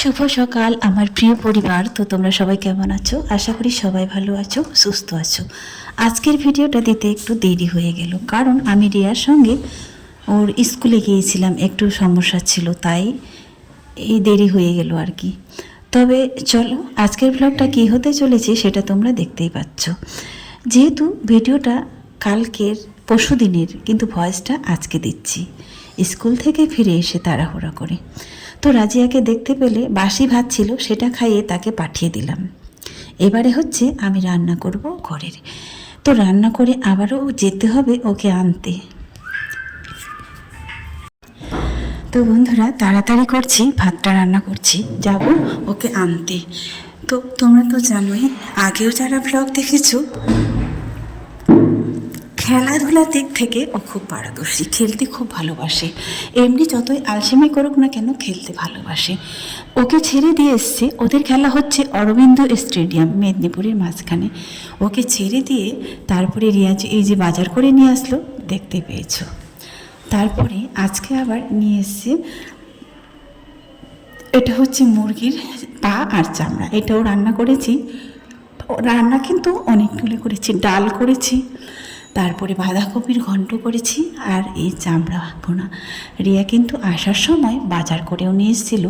শুভ সকাল, আমার প্রিয় পরিবার। তো তোমরা সবাই কেমন আছো? আশা করি সবাই ভালো আছো, সুস্থ আছো। আজকের ভিডিওটা দিতে একটু দেরি হয়ে গেল, কারণ আমি রিয়ার সঙ্গে ওর স্কুলে গিয়েছিলাম, একটু সমস্যা ছিল, তাই এই দেরি হয়ে গেল আর কি। তবে চলো, আজকের ব্লগটা কী হতে চলেছে সেটা তোমরা দেখতেই পাচ্ছ। যেহেতু ভিডিওটা কালকের পরশু দিনের কিন্তু ভয়েসটা আজকে দিচ্ছি। স্কুল থেকে ফিরে এসে তাড়াহুড়া করে। তো রাজিয়াকে দেখতে পেলে বাসি ভাত ছিল, সেটা খাইয়ে তাকে পাঠিয়ে দিলাম। এবারে হচ্ছে আমি রান্না করব ঘরের। তো রান্না করে আবারও যেতে হবে ওকে আনতে। তো বন্ধুরা, তাড়াতাড়ি করছি, ভাতটা রান্না করছি। যাব ওকে আনতে। তো তোমরা তো জানোই, আগেও যারা ব্লগ দেখেছ খেলাধুলার দিক থেকে ও খুব পারদর্শী, খেলতে খুব ভালোবাসে। এমনি যতই আলসেমি করুক না কেন, খেলতে ভালোবাসে। ওকে ছেড়ে দিয়ে এসছে, ওদের খেলা হচ্ছে অরবিন্দ স্টেডিয়াম, মেদিনীপুরের মাঝখানে। ওকে ছেড়ে দিয়ে তারপরে রিয়াজ এই যে বাজার করে নিয়ে আসলো, দেখতে পেয়েছ। তারপরে আজকে আবার নিয়ে এসছে, এটা হচ্ছে মুরগির পা আর চামড়া। এটাও রান্না করেছি। রান্না কিন্তু অনেকগুলো করেছি, ডাল করেছি। তারপরে বাঁধাকপির ঘন্ট করেছি আর এই চামড়া ভোনা রিয়া কিন্তু আসার সময় বাজার করেও নিয়ে এসেছিল।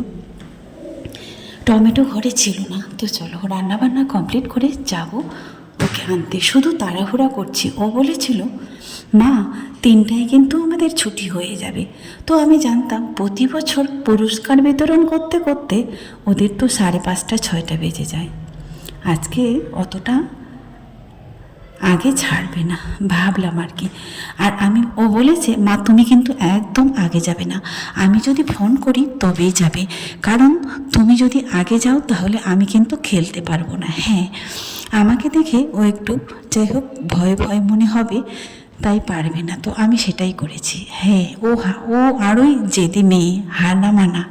টমেটো ঘরে ছিল না। তো চলো রান্না বান্না কমপ্লিট করে যাব। ওকে আনতে শুধু তাড়াহুড়া করছি। ও বলেছিল, মা, তিনটায় কিন্তু আমাদের ছুটি হয়ে যাবে। তো আমি জানতাম প্রতি বছর পুরস্কার বিতরণ করতে করতে ওদের তো সাড়ে পাঁচটা, ছয়টা বেজে যায়। আজকে অতটা আগে ছাড়বে না। ভাবলাম আর কি। আর আমি, ও বলেছে, মা, তুমি কিন্তু একদম আগে যাবে না। আমি যদি ফোন করি, তবেই যাবে। কারণ তুমি যদি আগে যাও, তাহলে আমি কিন্তু খেলতে পারব না। হ্যাঁ আমাকে দেখে ও একটু, যাই হোক, ভয় ভয় মনে হবে, তাই পারবে না। তো আমি সেটাই করেছি। হ্যাঁ ও হা- ও আরোই জেদি মেয়ে, হার না মানা।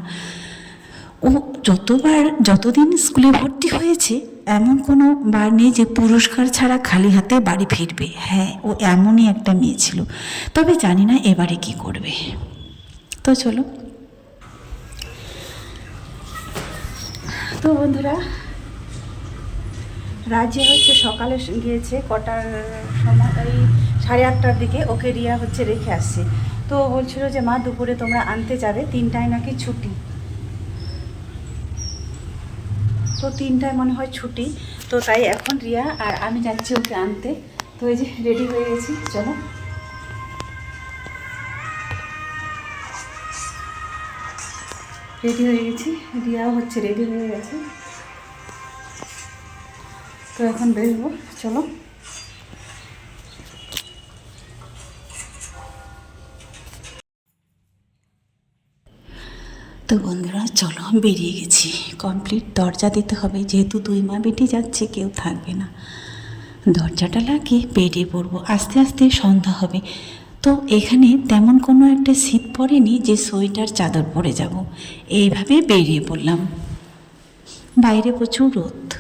ও যতবার, যতদিন স্কুলে ভর্তি হয়েছে এমন কোনো বার নেই যে পুরস্কার ছাড়া খালি হাতে বাড়ি ফিরবে। হ্যাঁ ও এমনই একটা মেয়ে ছিল। তবে জানি না এবারে কি করবে। তো চলো। তো বন্ধুরা, রাজ্যে হচ্ছে সকালে গিয়েছে, কটার সময়, এই সাড়ে আটটার দিকে ওকে রিয়া হচ্ছে রেখে আসছে। তো বলছিল যে, মা, দুপুরে তোমরা আনতে যাবে, তিনটায় নাকি ছুটি। তো তিনটায় মনে হয় ছুটি। তো তাই এখন রিয়া আর আমি যাচ্ছি ওকে আনতে। তো এই যে রেডি হয়ে গেছি, চলো। রেডি হয়ে গেছি, রিয়াও হচ্ছে রেডি হয়ে গেছে। তো এখন বেরবো, চলো। তো বন্ধুরা, চলো বেরিয়ে গেছি। কমপ্লিট দরজা দিতে হবে, যেহেতু দুই মা বেটি যাচ্ছে, কেউ থাকবে না। দরজাটা লাগিয়ে বেরিয়ে পড়ব। আস্তে আস্তে সন্ধ্যা হবে। তো এখানে তেমন কোনো একটা শীত পড়েনি যে সোয়েটার, চাদর পরে যাব। এইভাবে বেরিয়ে পড়লাম। বাইরে প্রচুর রোদ।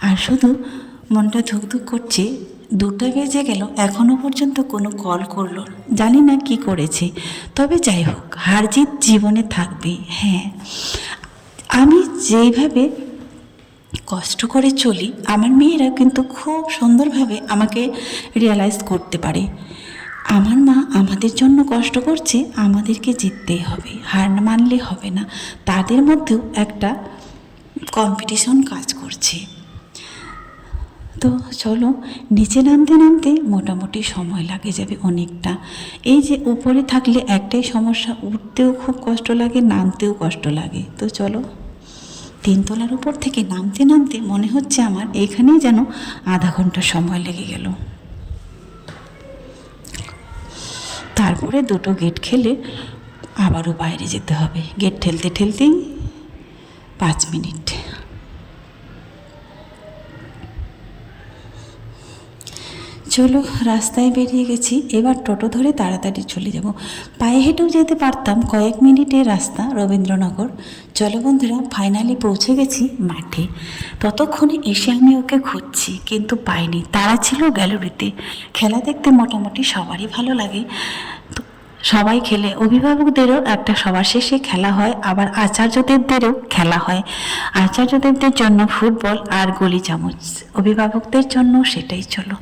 আর শুধু মনটা ধুকধুক করছে দুটো বেজে গেল এখনও পর্যন্ত কোনো কল করল। জানি না কি করেছে। তবে যাই হোক হার জিত জীবনে থাকবে হ্যাঁ। আমি যেইভাবে কষ্ট করে চলি, আমার মেয়েরা কিন্তু খুব সুন্দরভাবে আমাকে রিয়ালাইজ করতে পারে। আমার মা আমাদের জন্য কষ্ট করছে, আমাদেরকে জিততেই হবে। হার মানলে হবে না। তাদের মধ্যেও একটা কম্পিটিশন কাজ করছে। তো চলো, নিচে নামতে নামতে মোটামুটি সময় লাগে যাবে অনেকটা। এই যে উপরে থাকলে একটাই সমস্যা, উঠতেও খুব কষ্ট লাগে, নামতেও কষ্ট লাগে। তো চলো, তিনতলার উপর থেকে নামতে নামতে মনে হচ্ছে আমার এখানেই যেন আধা ঘণ্টা সময় লেগে গেল। তারপরে দুটো গেট খেলে আবারও বাইরে যেতে হবে। গেট ঠেলতে ঠেলতেই পাঁচ মিনিট। চলো, রাস্তায় বেরিয়ে গেছি। এবার টোটো ধরে তাড়াতাড়ি চলে যাব। পায়ে হেঁটেও যেতে পারতাম কয়েক মিনিটের রাস্তা রবীন্দ্রনগর। চলো বন্ধুরা ফাইনালি পৌঁছে গেছি মাঠে। ততক্ষণে এসে আমি ওকে খুঁজছি, কিন্তু পাইনি। তারা ছিল গ্যালারিতে। খেলা দেখতে মোটামুটি সবারই ভালো লাগে। সবাই খেলে। অভিভাবকদেরও একটা সবার শেষে খেলা হয়, আবার আচার্যদেবদেরও খেলা হয়। আচার্যদেবদের জন্য ফুটবল আর গলি চামচ। অভিভাবকদের জন্য সেটাই চলো।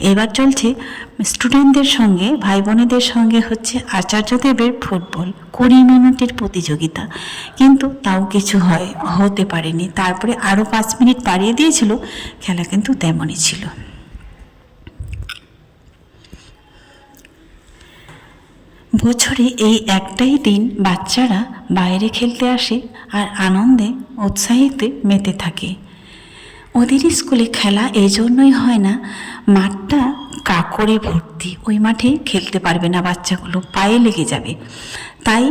এবার চলছে স্টুডেন্টদের সঙ্গে ভাই বোনেদের সঙ্গে হচ্ছে আচার্যদেবের ফুটবল, কুড়ি মিনিটের প্রতিযোগিতা। কিন্তু তাও কিছু হয়, হতে পারেনি। তারপরে আরও পাঁচ মিনিট বাড়িয়ে দিয়েছিল, খেলা কিন্তু তেমনই ছিল। বছরে এই একটাই দিন বাচ্চারা বাইরে খেলতে আসে আর আনন্দে, উৎসাহিতে মেতে থাকে। ওদের স্কুলে খেলা এই জন্যই হয় না, মাঠটা কাকরে ভর্তি, ওই মাঠে খেলতে পারবে না বাচ্চাগুলো, পায়ে লেগে যাবে। তাই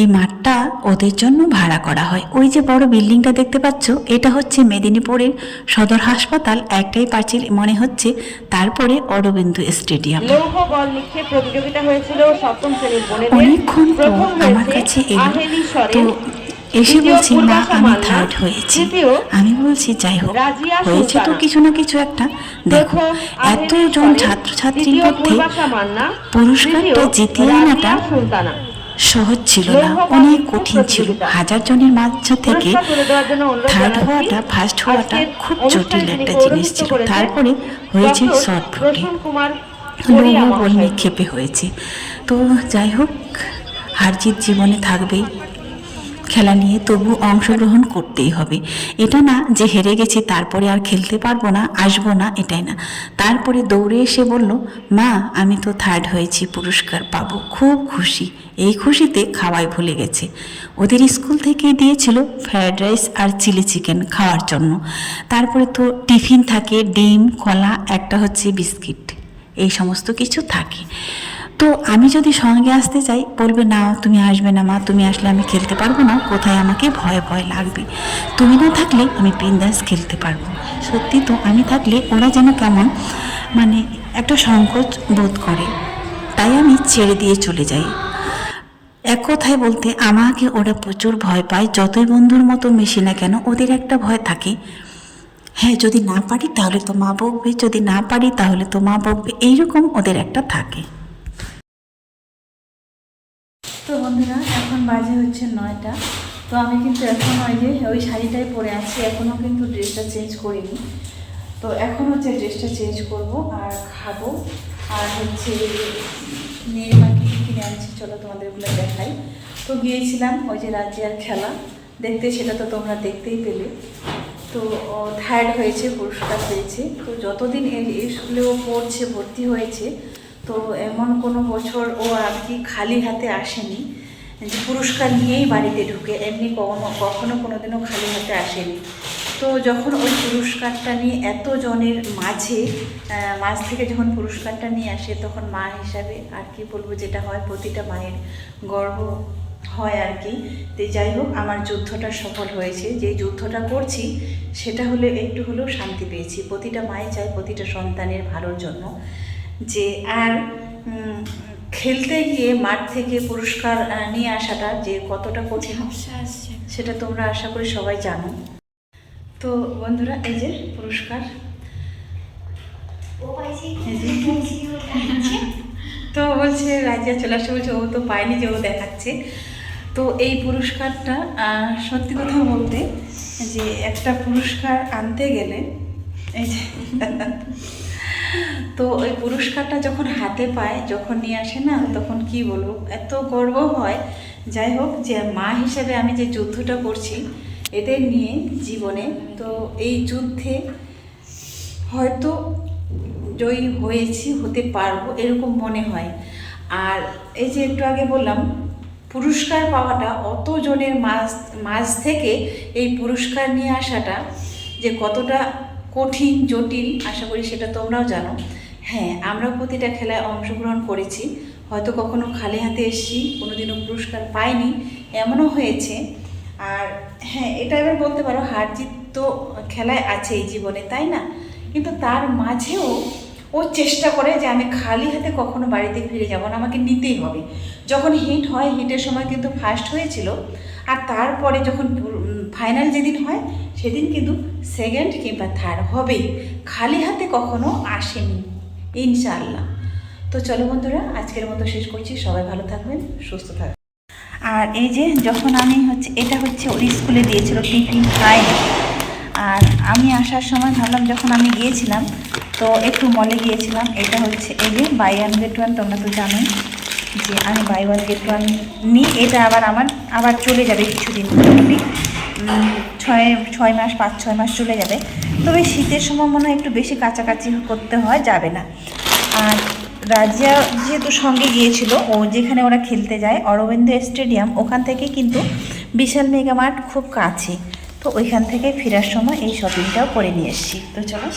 এই মাঠটা ওদের জন্য ভাড়া করা হয়। ওই যে বড় বিল্ডিংটা দেখতে পাচ্ছ এটা হচ্ছে মেদিনীপুরের সদর হাসপাতাল একটাই পাঁচিল মনে হচ্ছে তারপরে অরবিন্দু স্টেডিয়াম। অনেকক্ষণ আমার কাছে এলো। তো এসে বলছি মা আমি থার্ড হয়েছি। আমি বলছি যাই হোক হয়েছে তো কিছু না কিছু একটা। দেখো এতজন ছাত্রছাত্রীর মধ্যে পুরস্কারটা জিতিয়ে আনাটা। সহজ ছিল না অনেক কঠিন ছিল। হাজার জনের মাঝ থেকে থার্ড হওয়াটা ফার্স্ট হওয়াটা খুব জটিল একটা জিনিস ছিল। তারপরে হয়েছে শর্ট ফুটে বল নিক্ষেপে হয়েছে। তো যাই হোক হার জিত জীবনে থাকবেই। খেলা নিয়ে তবু অংশগ্রহণ করতেই হবে। এটা না যে হেরে গেছি, তারপরে আর খেলতে পারব না, আসব না, এটাই না। তারপরে দৌড়ে এসে বলল, মা, আমি তো থার্ড হয়েছি, পুরস্কার পাবো। খুব খুশি। এই খুশিতে খাওয়াই ভুলে গেছে। ওদের স্কুল থেকে দিয়েছিল ফ্রায়েড রাইস আর চিলি চিকেন খাওয়ার জন্য। তারপরে তো টিফিন থাকে, ডিম, কলা, একটা হচ্ছে বিস্কিট। এই সমস্ত কিছু থাকে। তো আমি যদি সঙ্গে আসতে চাই, বলবে, না, তুমি আসবে না, মা, তুমি আসলে আমি খেলতে পারব না, কোথায় আমাকে ভয় ভয় লাগবে। তুমি না থাকলে আমি বিন্দাস খেলতে পারব। সত্যি তো, আমি থাকলে ওরা যেন কেমন মানে একটা সংকোচ বোধ করে। তাই আমি ছেড়ে দিয়ে চলে যাই। এক কথায় বলতে, আমাকে ওরা প্রচুর ভয় পায়, যতই বন্ধুর মতো মেশি না কেন, ওদের একটা ভয় থাকে। হ্যাঁ যদি না পারি তাহলে তো মা বকবে, যদি না পারি তাহলে তো মা বকবে, এইরকম ওদের একটা থাকে। তো বন্ধুরা, এখন বাজে হচ্ছে নয়টা। তো আমি কিন্তু এখন ওই যে ওই শাড়িটাই পরে আছি এখনও কিন্তু ড্রেসটা চেঞ্জ করিনি। তো এখন হচ্ছে ড্রেসটা চেঞ্জ করব আর খাব। আর হচ্ছে মেয়ের মাকে কিনে আনছি, চলো তোমাদেরগুলো দেখাই। তো গিয়েছিলাম ওই যে রাজিয়ার খেলা, দেখতে সেটা তো তোমরা দেখতেই পেলে। তো থার্ড হয়েছে, পুরস্কার পেয়েছে। তো যতদিন এই এই স্কুলে ও পড়ছে, ভর্তি হয়েছে তো এমন কোনো বছর ও আর কি খালি হাতে আসেনি যে পুরস্কার নিয়েই বাড়িতে ঢুকে, এমনি কখনো কখনো কোনোদিনও খালি হাতে আসেনি। তো যখন ওই পুরস্কারটা নিয়ে এত জনের মাঝে মাঝ থেকে যখন পুরস্কারটা নিয়ে আসে, তখন মা হিসাবে আর কি বলব যেটা হয়, প্রতিটা মায়ের গর্ব হয় আর কি। তো যাই হোক, আমার যুদ্ধটা সফল হয়েছে। যে যুদ্ধটা করছি, সেটা হলে একটু হলেও শান্তি পেয়েছি। প্রতিটা মায়ে চায় প্রতিটা সন্তানের ভালোর জন্য। যে আর খেলতে গিয়ে মাঠ থেকে পুরস্কার নিয়ে আসাটা যে কতটা কঠিন সেটা তোমরা আশা করি সবাই জানো। তো বন্ধুরা এই যে পুরস্কার। তো বলছে রাজিয়া চলে আসে বলছে ও তো পায়নি যে ও দেখাচ্ছে। তো এই পুরস্কারটা সত্যি কথা বলতে যে একটা পুরস্কার আনতে গেলে এই যে তো ওই পুরস্কারটা যখন হাতে পায়, যখন নিয়ে আসে না, তখন কি বলব? এত গর্ব হয়। যাই হোক, যে মা হিসেবে আমি যে যুদ্ধটা করছি এদের নিয়ে জীবনে, তো এই যুদ্ধে হয়তো জয়ী হয়েছি, হতে পারব এরকম মনে হয়। আর এই যে একটু আগে বললাম, পুরস্কার পাওয়াটা অত জনের মাঝ মাঝ থেকে এই পুরস্কার নিয়ে আসাটা যে কতটা কঠিন, জটিল, আশা করি সেটা তোমরাও জানো। হ্যাঁ আমরা প্রতিটা খেলায় অংশগ্রহণ করেছি। হয়তো কখনো খালি হাতে এসেছি, কোনোদিনও পুরস্কার পাইনি, এমনও হয়েছে। আর হ্যাঁ এটা এবার বলতে পারো, হার জিত তো খেলায় আছেই জীবনে, তাই না? কিন্তু তার মাঝেও ও চেষ্টা করে যে আমি খালি হাতে কখনো বাড়িতে ফিরে যাব না, আমাকে নিতেই হবে। যখন হিট হয় হিটের সময় কিন্তু ফার্স্ট হয়েছিল। আর তারপরে যখন ফাইনাল যেদিন হয়, সেদিন কিন্তু সেকেন্ড কিংবা থার্ড হবেই। খালি হাতে কখনো আসেনি, ইনশাআল্লাহ। তো চলো বন্ধুরা, আজকের মতো শেষ করছি। সবাই ভালো থাকবেন, সুস্থ থাকবেন। আর এই যে যখন আমি হচ্ছে, এটা হচ্ছে ওর স্কুলে দিয়েছিল টিফিন খায়নি আর আমি আসার সময় ভাবলাম, যখন আমি গিয়েছিলাম, তো একটু মলে গিয়েছিলাম। এটা হচ্ছে এই যে বাই ওয়ান গেট ওয়ান তোমরা তো জানোই যে আমি বাই ওয়ান গেট ওয়ান নিই এটা আবার আমার, আবার চলে যাবে কিছুদিন। ছয় ছয় মাস, পাঁচ, ছয় মাস চলে যাবে। তবে শীতের সময় মনে হয় একটু বেশি কাছাকাছি করতে হয়, যাবে না। আর রাজিয়া যেহেতু সঙ্গে গিয়েছিল, ও যেখানে ওরা খেলতে যায়, অরবিন্দ স্টেডিয়াম, ওখান থেকে কিন্তু বিশাল মেগা মার্ট খুব কাছে। তো ওইখান থেকে ফেরার সময় এই শপিংটাও করে নিয়ে এসেছি। তো চলো।